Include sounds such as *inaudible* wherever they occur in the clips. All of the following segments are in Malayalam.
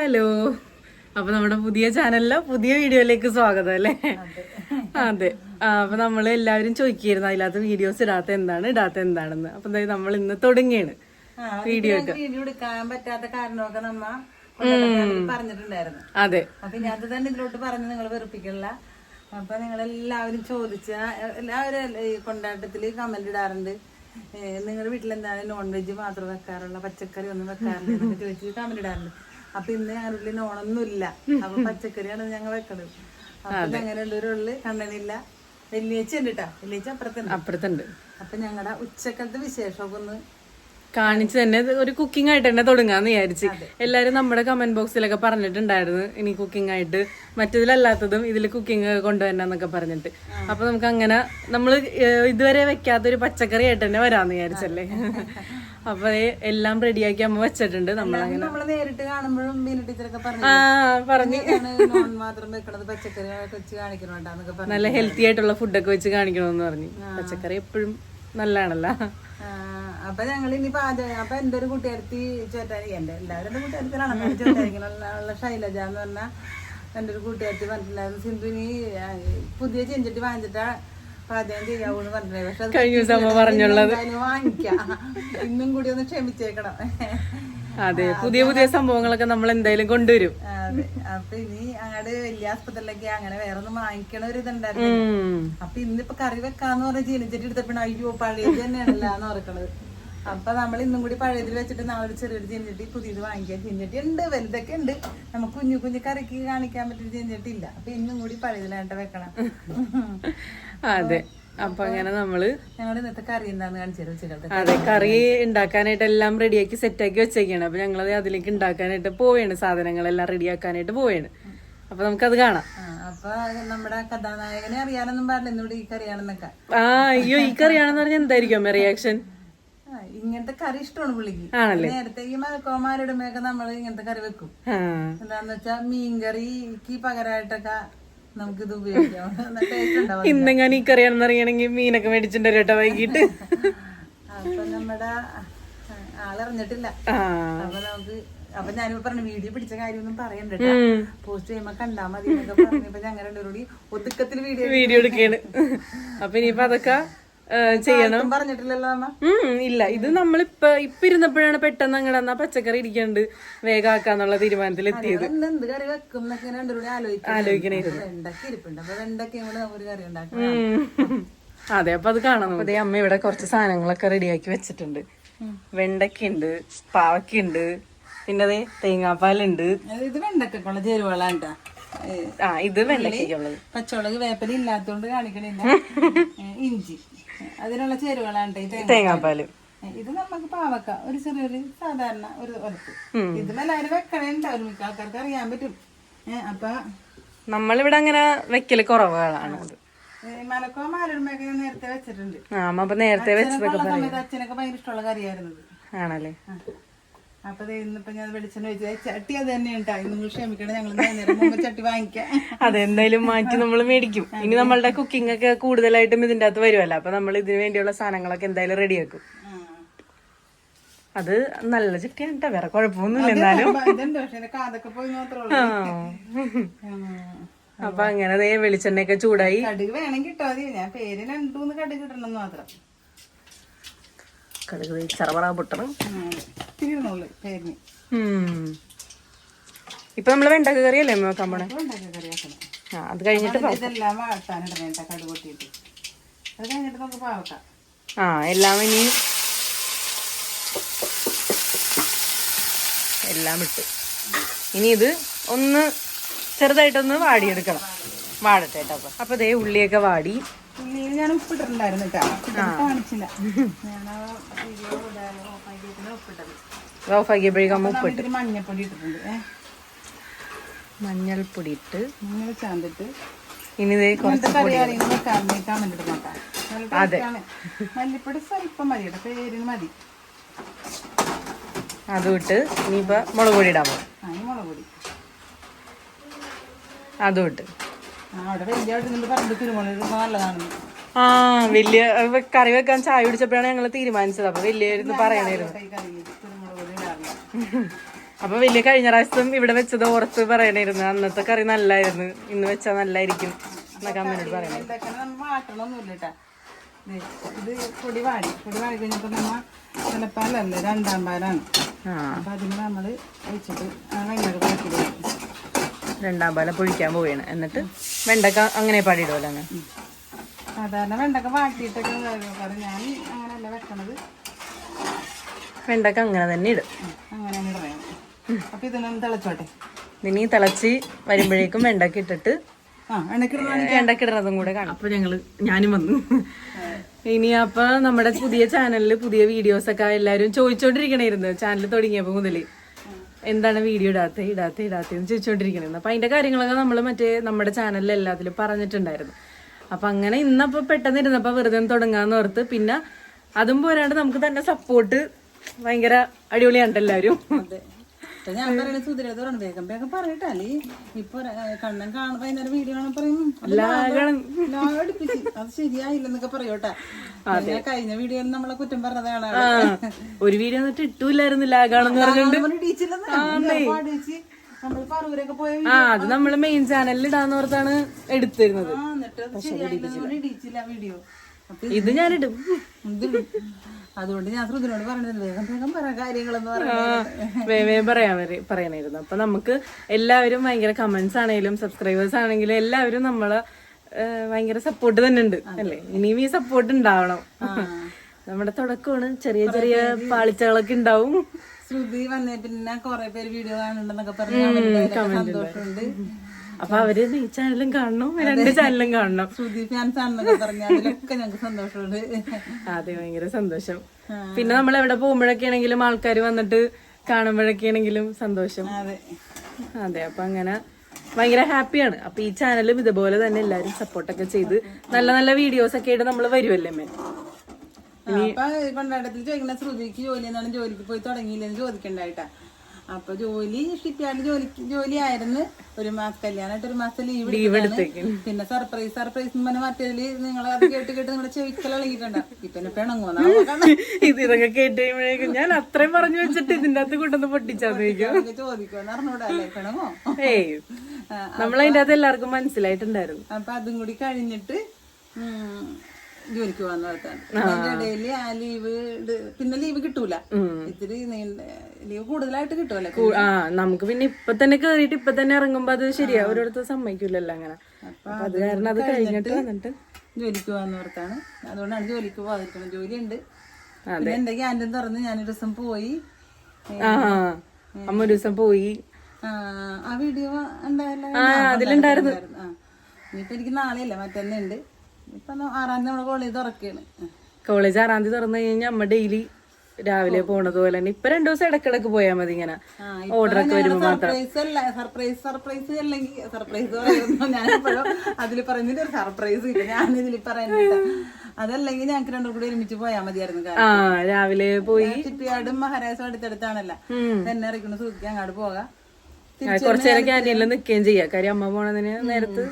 ഹലോ. അപ്പൊ നമ്മുടെ പുതിയ ചാനലിലെ പുതിയ വീഡിയോയിലേക്ക് സ്വാഗതം അല്ലേ? അതെ. അപ്പൊ നമ്മൾ എല്ലാവരും ചോദിക്കായിരുന്നു അതിനകത്ത് വീഡിയോസ് ഇടാത്ത എന്താണ് ഇടാത്ത എന്താണെന്ന്. അപ്പൊ എന്തായാലും നമ്മൾ ഇന്ന് തുടങ്ങിയാണ് വീഡിയോ എടുക്കാൻ പറ്റാത്ത കാരണമൊക്കെ നമ്മ പറഞ്ഞിട്ടുണ്ടായിരുന്നു. അതെ. അപ്പൊ ഞാൻ അത് തന്നെ ഇതിലോട്ട് പറഞ്ഞ് നിങ്ങൾ വെറുപ്പിക്കണില്ല. അപ്പൊ നിങ്ങൾ എല്ലാവരും ചോദിച്ച എല്ലാവരും ഈ കൊണ്ടാട്ടത്തിൽ കമന്റ് ഇടാറുണ്ട്. നിങ്ങളുടെ വീട്ടിൽ എന്താണ് നോൺ വെജ് മാത്രം വെക്കാറുള്ള പച്ചക്കറി ഒന്നും വെക്കാറില്ല ചോദിച്ചിട്ട് ചോദിച്ച് കമന്റ് ഇടാറുണ്ട്. അപ്പൊ ഇന്ന് ഞങ്ങളുടെ ഉള്ളിന് ഓണൊന്നുമില്ല അപ്പൊ പച്ചക്കറിയാണ് ഞങ്ങൾ വെക്കണത്. അപ്പൊ അങ്ങനെയുള്ള ഒരു ഉള്ളി കണ്ണനില്ല വെള്ളിയാഴ്ച ഉണ്ട് കേട്ടാ വെള്ളിയാഴ്ച അപ്പുറത്തുണ്ട്. അപ്പുറത്തുണ്ട്. അപ്പൊ ഞങ്ങളുടെ ഉച്ചക്കത്തെ വിശേഷമൊക്കെ ഒന്ന് കാണിച്ചു തന്നെ ഒരു കുക്കിംഗ് ആയിട്ട് തന്നെ തുടങ്ങാന്ന് വിചാരിച്ച്. എല്ലാരും നമ്മുടെ കമന്റ് ബോക്സിലൊക്കെ പറഞ്ഞിട്ടുണ്ടായിരുന്നു. ഇനി കുക്കിംഗ് ആയിട്ട് മറ്റതിലല്ലാത്തതും ഇതിൽ കുക്കിംഗ് കൊണ്ടുവരണമെന്നൊക്കെ പറഞ്ഞിട്ട്. അപ്പൊ നമുക്ക് അങ്ങനെ നമ്മൾ ഇതുവരെ വെക്കാത്ത ഒരു പച്ചക്കറി ആയിട്ട് തന്നെ വരാന്ന് വിചാരിച്ചല്ലേ? *laughs* അപ്പൊ എല്ലാം റെഡിയാക്കി അമ്മ വെച്ചിട്ടുണ്ട് നമ്മളങ്ങനെ. നമ്മൾ നേരിട്ട് കാണുമ്പോഴും പറഞ്ഞു. നല്ല ഹെൽത്തി ആയിട്ടുള്ള ഫുഡൊക്കെ വെച്ച് കാണിക്കണമെന്ന് പറഞ്ഞു. പച്ചക്കറി എപ്പോഴും നല്ലതാണല്ലോ. അപ്പൊ ഞങ്ങൾ ഇനി പാചകം അപ്പൊ എന്റെ ഒരു കൂട്ടുകാരത്തി ചോറ്റാരി എന്റെ എല്ലാവരുടെ കൂട്ടുകാരത്തിലാണ് ചോറ്റാരിക്കുള്ള ശൈലജ എന്ന് പറഞ്ഞ എന്റെ ഒരു കൂട്ടുകാരത്തി പറഞ്ഞിട്ടുണ്ടായിരുന്നു. സിന്ധു ഇനി പുതിയ ചെഞ്ചട്ടി വാങ്ങിച്ചിട്ടാ പാചകം ചെയ്യാവൂന്ന് പറഞ്ഞിട്ടുണ്ടായിരുന്നു. പക്ഷെ വാങ്ങിക്കാം. ഇന്നും കൂടി ഒന്ന് ക്ഷമിച്ചേക്കണം. അതെ പുതിയ പുതിയ സംഭവങ്ങളൊക്കെ നമ്മൾ എന്തായാലും കൊണ്ടുവരും. അതെ. അപ്പൊ ഇനി അങ്ങോട്ട് വലിയ ആസ്പത്രിയിലേക്ക് അങ്ങനെ വേറെ ഒന്നും വാങ്ങിക്കണ ഒരു ഇതുണ്ടായിരുന്നു. അപ്പൊ ഇന്നിപ്പൊ കറി വെക്കാന്ന് പറഞ്ഞ ചീനച്ചട്ടി എടുത്തപ്പോഴാണ് അയ്യോ പഴയത് തന്നെയാണല്ലോ എന്ന് ഓർക്കണത്. അപ്പൊ നമ്മൾ ഇന്നും കൂടി പഴയതിൽ വെച്ചിട്ട് നാളെ ചെറിയൊരു ചീനച്ചട്ടി പുതിയത് വാങ്ങിക്കാം. ചീനച്ചട്ടി ഉണ്ട് വലുതൊക്കെ ഉണ്ട്. നമുക്ക് കുഞ്ഞു കുഞ്ഞു കറിക്ക് കാണിക്കാൻ പറ്റിയ ചീനച്ചട്ടി ഇല്ല. അപ്പൊ ഇന്നും കൂടി പഴയതിലായിട്ട് വെക്കണം. *laughs* അതെ. അപ്പൊ അങ്ങനെ നമ്മൾ ഞങ്ങൾ ഇന്നത്തെ കറി എന്താന്ന് അതെ കറി ഉണ്ടാക്കാനായിട്ട് എല്ലാം റെഡിയാക്കി സെറ്റാക്കി വെച്ചേക്കാണ്. അപ്പൊ ഞങ്ങളത് അതിലേക്ക് ഉണ്ടാക്കാനായിട്ട് പോവാണ്. സാധനങ്ങളെല്ലാം റെഡിയാക്കാനായിട്ട് പോവാണ്. അപ്പൊ നമുക്കത് കാണാം. അപ്പൊ നമ്മുടെ കഥാനായകനെ അറിയാനൊന്നും പാടില്ല. ഈ കറിയാണെന്നൊക്കെ. ആ അയ്യോ ഈ കറിയാണെന്ന് പറഞ്ഞാൽ എന്തായിരിക്കും? റിയാക്ഷൻ? ഇങ്ങനത്തെ കറി ഇഷ്ടമാണ് പുള്ളിക്ക്? നേരത്തെ ഈ മലക്കോമാരുടെ മേക്കെ നമ്മൾ ഇങ്ങനത്തെ കറി വെക്കും. എന്താന്ന് വെച്ചാ മീൻകറിക്ക് പകരമായിട്ടൊക്കെ നമുക്ക് ഇത് ഉപയോഗിക്കാം ഇന്നെങ്ങാനും ഈ കറിയാണെന്ന് അറിയണമെങ്കിൽ മീനൊക്കെ മേടിച്ചിട്ടുണ്ട് കേട്ടോ വൈകിട്ട് അപ്പൊ നമ്മുടെ ആളറിഞ്ഞിട്ടില്ല. അപ്പൊ നമുക്ക് അപ്പൊ ഞാനിപ്പോ പറഞ്ഞു വീഡിയോ പിടിച്ച കാര്യമൊന്നും പറയണ്ട പോസ്റ്റ് ചെയ്യുമ്പോ കണ്ടാ മതി എന്നൊക്കെ പറഞ്ഞപ്പോ ഞങ്ങൾ രണ്ടുപേരും ഒതുക്കത്തിൽ വീഡിയോ വീഡിയോ എടുക്കാണ്. അപ്പൊ ഇനിയിപ്പോ അതൊക്കെ ചെയ്യണം. പറഞ്ഞിട്ടില്ലല്ലോ ഇല്ല. ഇത് നമ്മളിപ്പ ഇപ്പൊ ഇരുന്നപ്പോഴാണ് പെട്ടെന്ന് അങ്ങനെ എന്നാ പച്ചക്കറി ഇരിക്കണ്ട് വേഗാക്കാന്നുള്ള തീരുമാനത്തിൽ എത്തിയത് എന്ത് കറി വെക്കും അതെ അപ്പൊ അത് കാണാം അതെ അമ്മ ഇവിടെ കുറച്ച് സാധനങ്ങളൊക്കെ റെഡിയാക്കി വെച്ചിട്ടുണ്ട്. വെണ്ടയ്ക്കുണ്ട് പാവയ്ക്കുണ്ട് പിന്നെ അതെ തേങ്ങാപ്പാലുണ്ട്. ഇത് വെണ്ടക്കുള്ള ചേരുവളാണ്ട ആ ഇത് വെണ്ടയ്ക്കുള്ളത് പച്ചമുളക് വേപ്പല ഇല്ലാത്തോണ്ട് കാണിക്കണില്ല. *laughs* ഇഞ്ചി. അതിനുള്ള ചേരുവകളാണ് തേങ്ങാപ്പാൽ. ഇത് നമുക്ക് പാവക്ക ഒരു ചെറിയൊരു സാധാരണ ഒരു ഒലത്ത് ഇത് എല്ലാവരും വെക്കണേണ്ടാവും മിക്ക ആൾക്കാർക്ക് അറിയാൻ പറ്റും. അപ്പൊ നമ്മളിവിടെ അങ്ങനെ വെക്കൽ കുറവുകളാണ്. മലക്കോ ഞാൻ നേരത്തെ വെച്ചിട്ടുണ്ട്. നേരത്തെ വെച്ചതൊക്കെ അച്ഛനൊക്കെ ഭയങ്കര ഇഷ്ടമുള്ള കറിയായിരുന്നത് ആണല്ലേ. അപ്പൊ ദേ ഇന്നിപ്പോ ഞാൻ വെളിച്ചെണ്ണ ചട്ടി അത് തന്നെ ഉണ്ടാ നിങ്ങൾ ക്ഷമിക്കണം ഞങ്ങൾ നേരം മുമ്പ് ചട്ടി വാങ്ങിക്കാം. അതെന്തായാലും മാറ്റി *laughs* നമ്മൾ മേടിക്കും. ഇനി നമ്മളുടെ കുക്കിംഗ് ഒക്കെ കൂടുതലായിട്ടും ഇതിന്റെ അകത്ത് വരുമല്ലോ അപ്പൊ നമ്മൾ ഇതിന് വേണ്ടിയുള്ള സാധനങ്ങളൊക്കെ എന്തായാലും റെഡിയാക്കും അത് നല്ല ചട്ടിയാണ് കേട്ടോ വേറെ കുഴപ്പമൊന്നുമില്ല എന്നാലും. അപ്പൊ. അങ്ങനെ വെളിച്ചെണ്ണയൊക്കെ ചൂടായി. കടുക് വേണമെങ്കിൽ ഞാൻ പേര് രണ്ടൂന്ന് കടുക് ഇടണം മാത്രം. കടുക് ദേ ചറപറ പൊട്ടണം. ഇപ്പൊ നമ്മൾ വെണ്ടക്ക കറിയല്ലേ അല്ലേ പോണേ ആ അത് കഴിഞ്ഞിട്ട് അത് ആ എല്ലാം ഇനി എല്ലാം ഇട്ട്. ഇനി ഇത് ഒന്ന് ചെറുതായിട്ടൊന്ന് വാടിയെടുക്കണം. വാടട്ടെ കേട്ടോ അപ്പൊ. അപ്പൊ ദേ ഉള്ളിയൊക്കെ വാടി. ഞാൻ ഉപ്പിട്ടിട്ടുണ്ടായിരുന്നു കാണിച്ചില്ല. ഞാൻ ആ ഓഫാക്കിയപ്പോഴേക്കും നമ്മൾ മഞ്ഞൾപ്പൊടി ഇട്ടിട്ടുണ്ട്. മഞ്ഞൾപ്പൊടി ഇട്ട്. മഞ്ഞൾ ചാന്തിട്ട്. ഇനി കുറച്ച് നോക്കാം. നല്ല മല്ലിപ്പൊടി സ്വല്പം മതി. കേട്ടോ. പേരിന് മതി. അതും ഇട്ട് ഇനിയിപ്പോ മുളക് പൊടി ഇടാൻ പോകും മുളക് പൊടി. അതും ഇട്ട്. ആ അവിടെ വലിയ പറഞ്ഞിട്ട് കുരുമുളക് നല്ലതാണെന്ന്. ആ വലിയ കറി വെക്കാൻ ചായ കുടിച്ചപ്പോഴാണ് ഞങ്ങൾ തീരുമാനിച്ചത്. അപ്പൊ വലിയ പറയണായിരുന്നു അപ്പൊ വലിയ കഴിഞ്ഞ പ്രാവശ്യം ഇവിടെ വെച്ചത് ഓർത്ത് പറയണായിരുന്നു. അന്നത്തെ കറി നല്ലായിരുന്നു. ഇന്ന് വെച്ചാൽ നല്ലായിരിക്കും എന്നൊക്കെ അമ്മയോട് പറയണേ. ഇത് പൊടി വാടി. പൊടി വാടി കഴിഞ്ഞപ്പോ നമ്മ രണ്ടാം പാലാണ്. ആ. അപ്പൊ അതിന് നമ്മൾ ഒഴിച്ചിട്ട് വെണ്ടക്ക രണ്ടാം പാലം പൊഴിക്കാൻ പോവുകയാണ്. എന്നിട്ട് വെണ്ടക്ക അങ്ങനെ പാടിയിടുമല്ലോ അങ്ങ്. സാധാരണ വെണ്ടക്ക വാട്ടിയിട്ടൊക്കെ കറി ഞാൻ അങ്ങനെയല്ല വെക്കണത്. വെണ്ടക്ക അങ്ങനെ തന്നെ ഇടും. അങ്ങനെ അങ്ങനെയാണ് പറയാം അപ്പൊ ഇതിനൊന്ന് തിളച്ചോട്ടെ. ഇനി തിളച്ച് വരുമ്പോഴേക്കും വെണ്ടക്ക ഇട്ടിട്ട് ആ വെണ്ടക്ക ഇടുന്നതും കൂടെ കാണാം. അപ്പൊ ഞങ്ങൾ ഞാനും വന്നു. *laughs* ഇനി അപ്പൊ നമ്മുടെ പുതിയ ചാനലിൽ പുതിയ വീഡിയോസ് ഒക്കെ എല്ലാരും ചോദിച്ചോണ്ടിരിക്കണായിരുന്നു. ചാനൽ തുടങ്ങിയപ്പോ മുതൽ. എന്താണ് വീഡിയോ ഇടാത്ത ഇടാത്ത ഇടാത്തന്ന് ചോദിച്ചോണ്ടിരിക്കണത് അപ്പൊ അതിന്റെ കാര്യങ്ങളൊക്കെ നമ്മൾ മറ്റേ നമ്മുടെ ചാനലിൽ എല്ലാത്തിലും പറഞ്ഞിട്ടുണ്ടായിരുന്നു. അപ്പൊ അങ്ങനെ ഇന്നപ്പോ പെട്ടെന്ന് ഇരുന്നപ്പോ വെറുതെ തുടങ്ങാന്ന് ഓർത്ത് പിന്നെ അതും പോരാണ്ട് നമുക്ക് തന്നെ സപ്പോർട്ട് ഭയങ്കര അടിപൊളിയാണ് എല്ലാവരും ഞാൻ പറയുന്നത് വേഗം വേഗം പറയട്ടല്ലേ ഇപ്പൊ ര- കണ്ണൻ കാണും വൈകുന്നേരം വീഡിയോ കാണാൻ പറയും അത് ശരിയായില്ലെന്നൊക്കെ പറയോട്ടാ കഴിഞ്ഞ വീഡിയോയിൽ നമ്മളെ കുറ്റം പറഞ്ഞതാണ് ഒരു വീഡിയോ എന്നിട്ട് ഇട്ടൂലായിരുന്നു ലാഗാണെന്ന് പറഞ്ഞു ടീച്ചർ. ആ അത് നമ്മൾ മെയിൻ ചാനലിൽ ഇടാന്ന് ഓർത്താണ് എടുത്തിരുന്നത്. ഇത് ഞാനിടും. അതുകൊണ്ട് ഞാൻ ശ്രുതിനോട് പറഞ്ഞത് വേഗം വേഗം പറ കാര്യങ്ങളെന്ന് പറയുന്നത് വേവേ പറയാൻ പറയണായിരുന്നു അപ്പൊ നമുക്ക് എല്ലാവരും ഭയങ്കര കമന്റ്സ് ആണെങ്കിലും സബ്സ്ക്രൈബേഴ്സ് ആണെങ്കിലും എല്ലാവരും നമ്മളെ ഭയങ്കര സപ്പോർട്ട് തന്നെ ഉണ്ട് അല്ലേ? ഇനിയും ഈ സപ്പോർട്ട് ഉണ്ടാവണം. നമ്മുടെ തുടക്കമാണ്. ചെറിയ ചെറിയ പാളിച്ചകളൊക്കെ ഉണ്ടാവും. ശ്രുതി വന്നേ പിന്നെ കൊറേ പേര് വീഡിയോ കാണുന്നുണ്ടെന്നൊക്കെ പറഞ്ഞു സന്തോഷമുണ്ട്. അപ്പൊ അവർ ഈ ചാനലും കാണണം രണ്ട് ചാനലും കാണണം. ശ്രുതി ഫാൻസ് ആണെന്നൊക്കെ പറഞ്ഞു അതിലൊക്കെ ഞങ്ങൾക്ക് സന്തോഷമുണ്ട്. അതെ ഭയങ്കര സന്തോഷം. പിന്നെ നമ്മൾ എവിടെ പോകുമ്പോഴൊക്കെ ആണെങ്കിലും ആൾക്കാർ വന്നിട്ട് കാണുമ്പോഴൊക്കെ ആണെങ്കിലും സന്തോഷം. അതെ. അതെ അപ്പൊ അങ്ങനെ ഭയങ്കര ഹാപ്പിയാണ്. അപ്പൊ ഈ ചാനലും ഇതുപോലെ തന്നെ എല്ലാരും സപ്പോർട്ടൊക്കെ ചെയ്ത് നല്ല നല്ല വീഡിയോസ് ഒക്കെ ആയിട്ട് നമ്മൾ വരുമല്ലേ മേ അപ്പൊ കൊണ്ടാട്ടത്തിൽ ചോദിക്കുന്ന ശ്രുതിക്ക് ജോലി എന്നാണ് ജോലിക്ക് പോയി തുടങ്ങിയില്ലെന്ന് ചോദിക്കണ്ടായിട്ടാ. അപ്പൊ ജോലി ഷിപ്പ്യാർഡ് ജോലിക്ക് ജോലി ആയിരുന്നു. ഒരു മാസം കല്യാണമായിട്ട് ഒരു മാസം ലീവ് പിന്നെ സർപ്രൈസ് സർപ്രൈസ് പറഞ്ഞ മറ്റേതിൽ നിങ്ങൾ അത് കേട്ട് കേട്ട് നിങ്ങളുടെ ചെവിക്കൽ ഇളകിയിട്ടുണ്ടാവും ഇപ്പൊ എന്നെ പിണങ്ങുമെന്നാ *laughs* ഇത് ഇതൊക്കെ കേട്ട് കഴിയുമ്പോഴേക്കും ഞാൻ അത്രയും പറഞ്ഞു വെച്ചിട്ട് ഇതിന്റെ അകത്ത് കൊണ്ടൊന്ന് പൊട്ടിച്ചാൽ ചോദിക്കും. ചോദിക്കുമെന്ന് അറിഞ്ഞൂടല്ലേ പിണങ്ങോ ഏയ്. നമ്മളതിന്റെ അകത്ത് എല്ലാവർക്കും മനസ്സിലായിട്ടുണ്ടായിരുന്നു. അപ്പൊ അതും കൂടി കഴിഞ്ഞിട്ട് ജോലിക്ക് പോകാൻ അതിന്റെ ഇടയിൽ ആ ലീവ് പിന്നെ ലീവ് കിട്ടൂല. ഇത്തിരി ലീവ് കൂടുതലായിട്ട് കിട്ടുമല്ലോ ആ നമുക്ക് പിന്നെ ഇപ്പൊ തന്നെ കേറിയിട്ട് ഇപ്പൊ തന്നെ ഇറങ്ങുമ്പോ അത് ശരിയാ ഓരോരുത്തർ സമ്മതിക്കൂലല്ലോ അങ്ങനെ. അപ്പൊ അത് കാരണം അത് കഴിഞ്ഞിട്ട് വന്നിട്ട്. ജോലിക്ക് പോകാന്ന് ഓർത്താണ് അതുകൊണ്ടാണ് ജോലിക്ക് പോകാതിരിക്കുന്നത് ജോലി പിന്നെ എന്റെ ക്യാന്റീൻ തുറന്ന് ഞാനൊരു ദിവസം പോയി. അമ്മ ഒരു ദിവസം പോയി. ആ, വീഡിയോ ഉണ്ടായല്ലോ അതിലുണ്ടായിരുന്നു. ഇനിയിപ്പൊ എനിക്ക് നാളെയല്ല മറ്റന്നുണ്ട് ഇപ്പൊ ന- ആറാം തീയതി നമ്മുടെ കോളേജ് തുറക്കുകയാണ് കോളേജ് ആറാം തീയതി തുറന്നു കഴിഞ്ഞാൽ അമ്മ ഡെയിലി രാവിലെ പോണത് പോലെ തന്നെ. ഇപ്പൊ രണ്ടു ദിവസം ഇടക്കിടക്ക് പോയാൽ മതി ഇങ്ങനെ. ഓർഡർ ഒക്കെ വരുമ്പോ മാത്രം. സർപ്രൈസ് സർപ്രൈസ് സർപ്രൈസ് അല്ലെങ്കിൽ സർപ്രൈസ് അതിൽ പറയുന്നതിന്റെ ഒരു സർപ്രൈസ് ഇല്ല. ഞാൻ ഇതിൽ പറയുന്നില്ല അതല്ലെങ്കിൽ ഞങ്ങൾക്ക് രണ്ടും കൂടി ഒരുമിച്ച് പോയാൽ മതിയായിരുന്നു ആ രാവിലെ പോയി. ചിപ്പിയാടും മഹാരാജും അടുത്തടുത്താണല്ല. എന്നെ ഇറക്കുന്ന സുഖിക്കാൻ അങ്ങോട്ട് പോകാം. ആ, കുറച്ച് നേരം ക്യാന്റീനിൽ നിൽക്കുകയും ചെയ്യാം. കാര്യം അമ്മ പോണതിന് നേരത്ത്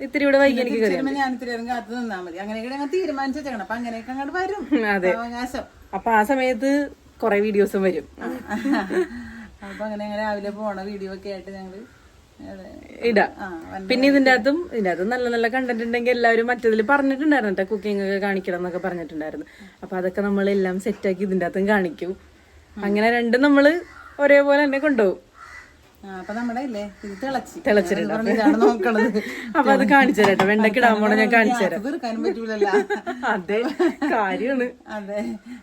ഇത്തിരി ഇവിടെ വൈകി എനിക്ക് കയറി തിരിച്ചുവരുമ്പോ ഞാൻ ഇത്തിരി നേരം കാത്തു നിന്നാ മതി. അങ്ങനെയൊക്കെ ഞങ്ങൾ തീരുമാനിച്ചു വെച്ചേക്കണം അപ്പൊ അങ്ങനെയൊക്കെ അങ്ങോട്ട് വരും. അതെ. അവകാശം. അപ്പൊ ആ സമയത്ത് കൊറേ വീഡിയോസും വരും. അപ്പൊ അങ്ങനെ രാവിലെ പോണ വീഡിയോ ഒക്കെ ആയിട്ട് ഞങ്ങൾ. ഇടാ. പിന്നെ ഇതിന്റെ അകത്തും ഇതിന്റെ അകത്തും നല്ല നല്ല കണ്ടന്റ് ഉണ്ടെങ്കിൽ എല്ലാവരും മറ്റതിൽ പറഞ്ഞിട്ടുണ്ടായിരുന്നു കേട്ടോ. കുക്കിംഗ് ഒക്കെ കാണിക്കണം എന്നൊക്കെ പറഞ്ഞിട്ടുണ്ടായിരുന്നു. അപ്പൊ അതൊക്കെ നമ്മൾ എല്ലാം സെറ്റാക്കി ഇതിന്റെ അകത്തും കാണിക്കും. അങ്ങനെ രണ്ടും നമ്മൾ ഒരേപോലെ തന്നെ കൊണ്ടുപോകും. അപ്പൊ അത് കാണിച്ചു തരാം വെണ്ടയ്ക്ക് ഇടാൻ പോണ ഞാൻ കാണിച്ചു തരാം. അതെ കാര്യാണ് അതെ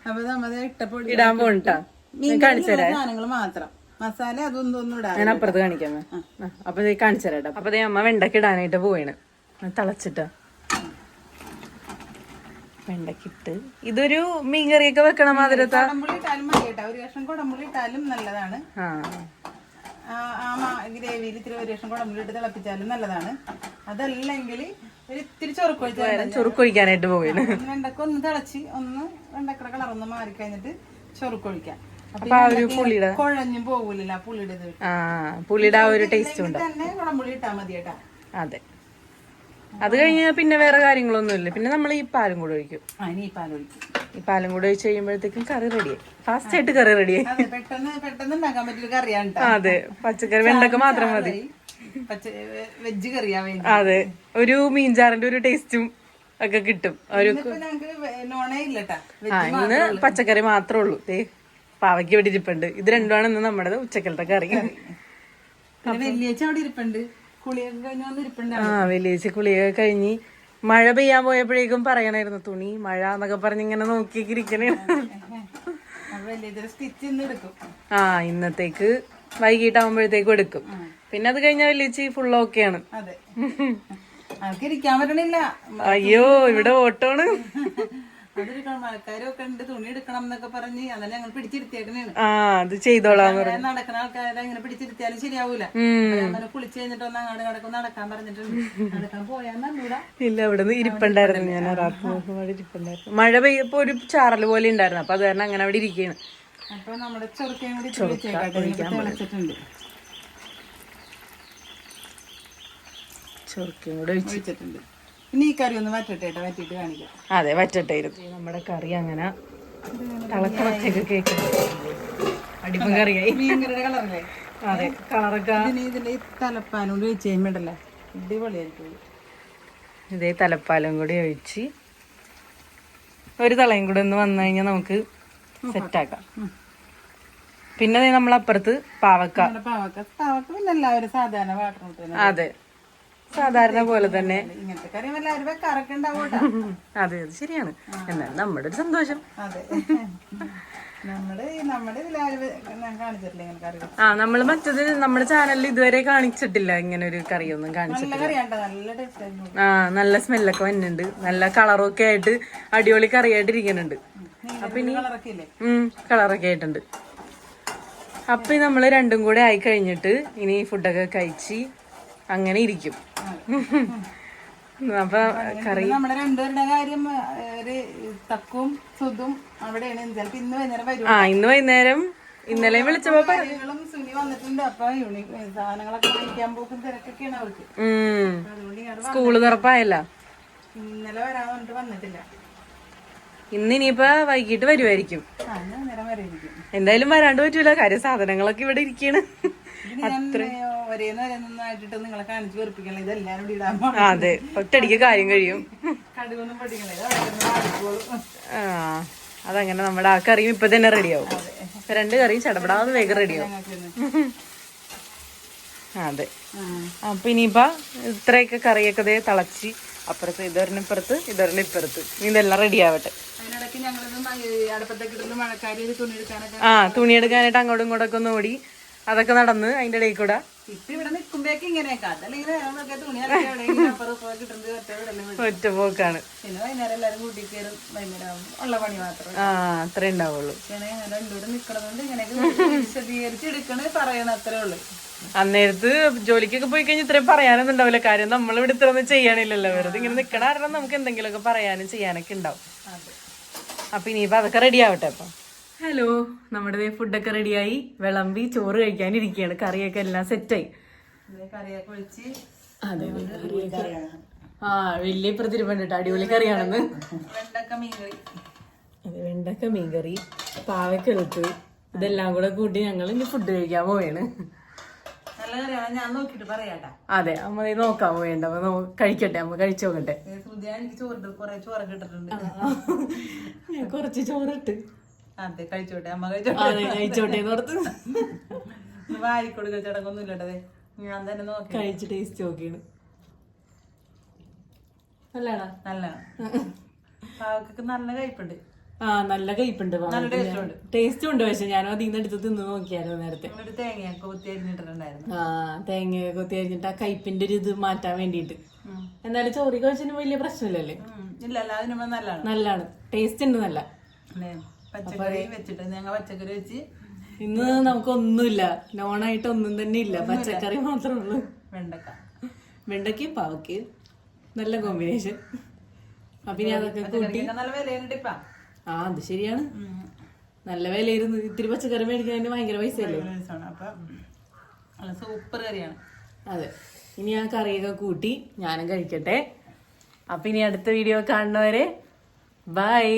അപ്പൊ നമ്മത് ഇട്ടപ്പൊടി ഇടാൻ പോണിട്ടാ. ഞാൻ കാണിച്ചു തരാം. സാധനങ്ങൾ മാത്രം. മസാല അതൊന്നും ഒന്നും ഇടാ ഞാൻ അപ്പുറത്ത് കാണിക്കാം. അപ്പൊ കാണിച്ചു തരാട്ടോ അപ്പൊ അമ്മ വെണ്ടയ്ക്ക് ഇടാനായിട്ട് പോവാണ്. തിളച്ചിട്ടാ. വെണ്ടക്കിട്ട് ഇതൊരു മീൻകറിയൊക്കെ വെക്കണ മാതിരത്തെ? കുടമ്പുളി ഇട്ടാലും മതി കേട്ടോ ഒരു കഷ്ണം കുടമ്പുളി ഇട്ടാലും നല്ലതാണ്. ആ. ആ ഗ്രേവിയിൽ ഇത്തിരി ഒരു കഷ്ണം കുടമ്പുളി ഇട്ട് തിളപ്പിച്ചാലും നല്ലതാണ്. അതല്ലെങ്കിൽ ഒരിത്തിരി ഇത്തിരി ചൊറുക്കൊഴിച്ചാൽ ചുറുക്കൊഴിക്കാനായിട്ട് പോവാണ് വെണ്ടക്ക ഒന്ന് തിളച്ച് ഒന്ന് വെണ്ടക്കട കളറൊന്ന് മാറി കഴിഞ്ഞിട്ട് ചൊറുക്കൊഴിക്കാം. കുഴഞ്ഞും പോകൂലല്ലോ പുളിയുടെ ഇത്. ആ പുളിയുടെ ആ ഒരു ടേസ്റ്റ് ഉണ്ട്. തന്നെ കുടമ്പുളി ഇട്ടാ മതി കേട്ടാ അതെ. അത് കഴിഞ്ഞാൽ പിന്നെ വേറെ കാര്യങ്ങളൊന്നുമില്ല. പിന്നെ നമ്മൾ ഈ പാലും കൂടെ ഒഴിക്കും. ഈ പാലൊഴിക്കും ഈ പാലും കൂടെ ഒഴിച്ച് കഴിയുമ്പോഴത്തേക്കും കറി റെഡിയായി. ഫാസ്റ്റ് ആയിട്ട് കറി റെഡിയായി. അതെ പെട്ടെന്ന് പെട്ടെന്ന് ഉണ്ടാക്കാൻ പറ്റിയ കറിയാണ് ട്ടോ. അതെ പച്ചക്കറി വെണ്ടക്ക മാത്രം മതി. പച്ച വെജ് കറിയാ വേണ്ടി അതെ ഒരു മീൻചാറിന്റെ ഒരു ടേസ്റ്റും ഒക്കെ കിട്ടും. ഒരു ഇന്നിപ്പോ ഞങ്ങക്ക് നോണേ ഇല്ലട്ടാ ആ ഇന്ന് പച്ചക്കറി മാത്രമേ ഉള്ളൂ. ദേ പാവയ്ക്ക് ഇവിടെ ഇരിപ്പുണ്ട്. ഇത് രണ്ടുമാണ് ഇന്ന് നമ്മുടെ ഉച്ചക്കലത്തെ കറി. പിന്നെ വെള്ളിയാഴ്ച അവിടെ ഇരിപ്പുണ്ട്. കഴിഞ്ഞ് ആ വെള്ളിയാഴ്ച കുളിയൊക്കെ കഴിഞ്ഞ് മഴ പെയ്യാൻ പോയപ്പോഴേക്കും പറയണായിരുന്നു തുണി മഴ എന്നൊക്കെ പറഞ്ഞ് ഇങ്ങനെ നോക്കിയിരിക്കണേ. ആ ഇന്നത്തേക്ക് വൈകിട്ടാവുമ്പോഴത്തേക്കും എടുക്കും. പിന്നെ അത് കഴിഞ്ഞാൽ വെള്ളിയാഴ്ച ഫുൾ ഓക്കെയാണ് അയ്യോ ഇവിടെ ഓട്ടോണ്. *laughs* ഉണ്ട്. തുണി എടുക്കണം എന്നൊക്കെ പറഞ്ഞ് അന്നേരം ഞങ്ങൾ പിടിച്ചിരുത്തിയേക്കണേണ്. ആ അത് ചെയ്തോളാം നടക്കുന്ന ആൾക്കാരെ ഇങ്ങനെ പിടിച്ചിരുത്തിയാലും ശരിയാവൂല. അങ്ങനെ കുളിച്ച് കഴിഞ്ഞിട്ട് ഒന്ന് അങ്ങോട്ട് കിടക്കും നടക്കാൻ പറഞ്ഞിട്ടുണ്ട്. നടക്കാൻ ഇല്ല ഇവിടെ നിന്ന് ഇരിപ്പുണ്ടായിരുന്നു. ഞാൻ അവിടെ ഇരിപ്പുണ്ടായിരുന്നു. മഴ പെയ്യപ്പോ ഒരു ചാറൽ പോലെ ഉണ്ടായിരുന്നു. അപ്പൊ അത് കാരണം അങ്ങനെ അവിടെ ഇരിക്കുകയാണ് അപ്പൊ നമ്മുടെ ചൊറുക്കയും കൂടി തിളച്ചിട്ടുണ്ട് കൂടെ ഒഴിച്ച്. ഒഴിച്ചിട്ടുണ്ട്. ഇനി ഈ കറി ഒന്ന് വറ്റട്ടെ വറ്റിട്ട് കാണിക്കാം. അതെ വറ്റട്ടായിരുന്നു നമ്മുടെ കറി അങ്ങനെ തിളക്കണത്തേക്ക് കേൾക്കുന്നു അടിപ്പം കറിയായി. മീൻകറിയുടെ കളറല്ലേ? അതെ കളറൊക്കെ ഇതിന് ഇതിന്റെ ഈ തലപ്പാനും കൂടി വെച്ച് കഴിയുമ്പോണ്ടല്ലേ അടിപൊളിയായിരിക്കും ഇതേ. തലപ്പാലും കൂടി ഒഴിച്ച് ഒരു തളയും കൂടെ ഒന്ന് വന്നു കഴിഞ്ഞാൽ നമുക്ക് സെറ്റാക്കാം പിന്നെ ദേ നമ്മളപ്പുറത്ത് പാവക്ക. പാവക്ക. പാവക്ക പിന്നെ എല്ലാവരും സാധാരണ വാട്ടർ അതെ. സാധാരണ പോലെ തന്നെ. ഇങ്ങനത്തെ കറി എല്ലാവരും വെക്കാറൊക്കെ ഉണ്ടാവും അതെ അത്. ശരിയാണ്. എന്നാൽ നമ്മുടെ ഒരു സന്തോഷം. അതെ. ആ നമ്മൾ മറ്റത് നമ്മുടെ ചാനലിൽ ഇതുവരെ കാണിച്ചിട്ടില്ല ഇങ്ങനെ ഒരു കറിയൊന്നും കാണിച്ചിട്ടില്ല. ആ നല്ല സ്മെല്ലൊക്കെ വന്നിട്ടുണ്ട്. നല്ല കളറൊക്കെ ആയിട്ട് അടിപൊളി കറിയായിട്ട് ഇരിക്കുന്നുണ്ട്. അപ്പൊ ഇനി ഉം കളറൊക്കെ ആയിട്ടുണ്ട്. അപ്പൊ നമ്മൾ രണ്ടും കൂടെ ആയി കഴിഞ്ഞിട്ട് ഇനി ഫുഡൊക്കെ കഴിച്ച് അങ്ങനെ ഇരിക്കും. അപ്പൊ കറി നമ്മുടെ രണ്ടുപേരുടെ കാര്യം ഒരു തക്കും സുതും അവിടെയാണ്. ചിലപ്പോ ഇന്ന് വൈകുന്നേരം വരും. ആ ഇന്ന് വൈകുന്നേരം ഇന്നലെ വിളിച്ചപ്പോ സുനി വന്നിട്ടുണ്ട്. അപ്പൊ യൂണി സാധനങ്ങളൊക്കെ വാങ്ങിക്കാൻ പോക്കും തിരക്കൊക്കെയാണ് അവർക്ക്. സ്കൂൾ തുറപ്പായല്ല? ഇന്നലെ വരാൻ പറഞ്ഞിട്ട് വന്നിട്ടില്ല. ഇന്ന് ഇനിയിപ്പോ വൈകിട്ട് വരുമായിരിക്കും എന്തായാലും വരാണ്ട് പറ്റൂല. കാര്യം സാധനങ്ങളൊക്കെ ഇവിടെ ഇരിക്കാണ് ഇതിന് ഞാൻ ഒരേന്ന് വരെയൊന്നായിട്ടിട്ട് നിങ്ങളെ കാണിച്ച് വെറുപ്പിക്കണം. ഇതെല്ലാരും ഇടാൻ. അതെ. ഒറ്റടിക്ക് കാര്യം കഴിയും. കടുകൊന്നും. ആ അതങ്ങനെ നമ്മുടെ ആ കറിയും ഇപ്പൊ തന്നെ റെഡിയാവും. രണ്ട് കറിയും ചടപടാതെ വേഗം റെഡിയാവും. അതെ. അപ്പൊ ഇനിയിപ്പോ ഇത്രയൊക്കെ കറിയൊക്കെ ദേ തിളച്ച്. അപ്പുറത്ത് ഇതൊരെണ്ണിപ്പുറത്ത് ഇതൊരെണ്ണിപ്പുറത്ത് ഇനി ഇതെല്ലാം റെഡി ആവട്ടെ. ആ തുണിയെടുക്കാനായിട്ട് അങ്ങോട്ടും ഇങ്ങോട്ടൊക്കെ ഒന്ന് ഓടി. അതൊക്കെ നടന്ന് അതിന്റെ ഇടയിൽ കൂടെ ഇപ്പൊ ഇവിടെ നിൽക്കുമ്പോഴേക്ക് ഇങ്ങനെയൊക്കെ അതല്ലെങ്കിൽ വേറെ തുണി അലക്കി എവിടെയെങ്കിലും അപ്പുറം ഇപ്പുറം ഒറ്റ വിടലും വിടും. പോക്കാണ് പിന്നെ എല്ലാവരും കൂട്ടി കയറും. വൈകുന്നേരം ആവും. ഉള്ള പണി മാത്രം ആ അത്രേ ഉണ്ടാവുള്ളൂ. അന്നേരത്ത് ജോലിക്കൊക്കെ പോയി കഴിഞ്ഞാൽ ഇത്രയും പറയാനൊന്നും ഉണ്ടാവില്ല. കാര്യം നമ്മൾ ഇവിടെ ഇത്ര ഒന്നും ചെയ്യാനില്ലല്ലോ. വെറുതെ ഇങ്ങനെ നിക്കണ കാരണം നമുക്ക് എന്തെങ്കിലുമൊക്കെ പറയാനും ചെയ്യാനൊക്കെ ഉണ്ടാവും. അപ്പൊ ഇനിയിപ്പോ അതൊക്കെ റെഡി ആവട്ടെ അപ്പൊ. ഹലോ നമ്മുടെ ഫുഡൊക്കെ റെഡിയായി വിളമ്പി ചോറ് കഴിക്കാനിരിക്കുകയാണ് കറിയൊക്കെ എല്ലാം സെറ്റായി അതെ ആ വലിയ പ്രതിരുപണ്ടിട്ട് അടിപൊളി കറിയാണെന്ന്. വെണ്ടക്ക മീൻകറി. അതെ വെണ്ടക്ക മീൻകറി പാവക്കെളുത്ത് ഇതെല്ലാം കൂടെ കൂട്ടി ഞങ്ങൾ ഇനി ഫുഡ് കഴിക്കാൻ പോവാണ്. അതെ അമ്മ നോക്കാൻ പോവേണ്ട അപ്പൊ കഴിക്കട്ടെ അമ്മ കഴിച്ചു നോക്കട്ടെ. കുറച്ച് ചോറിട്ട്. അതെ കഴിച്ചോട്ടെ അമ്മ കഴിച്ചോട്ടെ. കഴിച്ചോട്ടെ ഓർത്ത്. വാരിക്കൊടുക്കൽ ചടങ്ങൊന്നും ഇല്ലട്ടതേ ഞാൻ തന്നെ നോക്കി കഴിച്ച് ടേസ്റ്റ് നോക്കിയാണ്. നല്ലതാണോ? നല്ല. പാവക്കൊക്കെ നല്ല കഴിപ്പുണ്ട് ആ നല്ല കയ്പുണ്ട് ടേസ്റ്റ് ഉണ്ട് പക്ഷെ ഞാനും അതിൽ നിന്ന് എടുത്ത് തിന്ന് നോക്കിയായിരുന്നു നേരത്തെ. ആ തേങ്ങ കൊത്തി അരിഞ്ഞിട്ട് ആ കയ്പിന്റെ ഒരു ഇത് മാറ്റാൻ വേണ്ടിട്ട്. എന്നാലും ചോറി കഴിച്ചതിന് വലിയ പ്രശ്നമില്ലല്ലേ? നല്ലാണ് ടേസ്റ്റ് ഉണ്ട് നല്ല? പച്ചക്കറി വെച്ചിട്ട് ഞങ്ങൾ പച്ചക്കറി വെച്ച് ഇന്ന് നമുക്കൊന്നുമില്ല. നോണായിട്ട് ഒന്നും തന്നെ ഇല്ല. പച്ചക്കറി മാത്രമേ ഉള്ളൂ. വെണ്ടക്ക. വെണ്ടക്കയും പാവക്കയും നല്ല കോമ്പിനേഷൻ അപ്പൊ ഇനി അതൊക്കെ കൂട്ടി. നല്ല വിലയുണ്ട് ഇപ്പം. ആ അത് ശരിയാണ്. നല്ല വിലയിരുന്നു ഇത്തിരി പച്ചക്കറി മേടിക്കാൻ ഭയങ്കര പൈസയല്ലേ? സൂപ്പർ കറിയാണ്. അതെ. ഇനി ആ കറിയൊക്കെ കൂട്ടി ഞാനും കഴിക്കട്ടെ. അപ്പൊ ഇനി അടുത്ത വീഡിയോ കാണുന്നവരെ ബൈ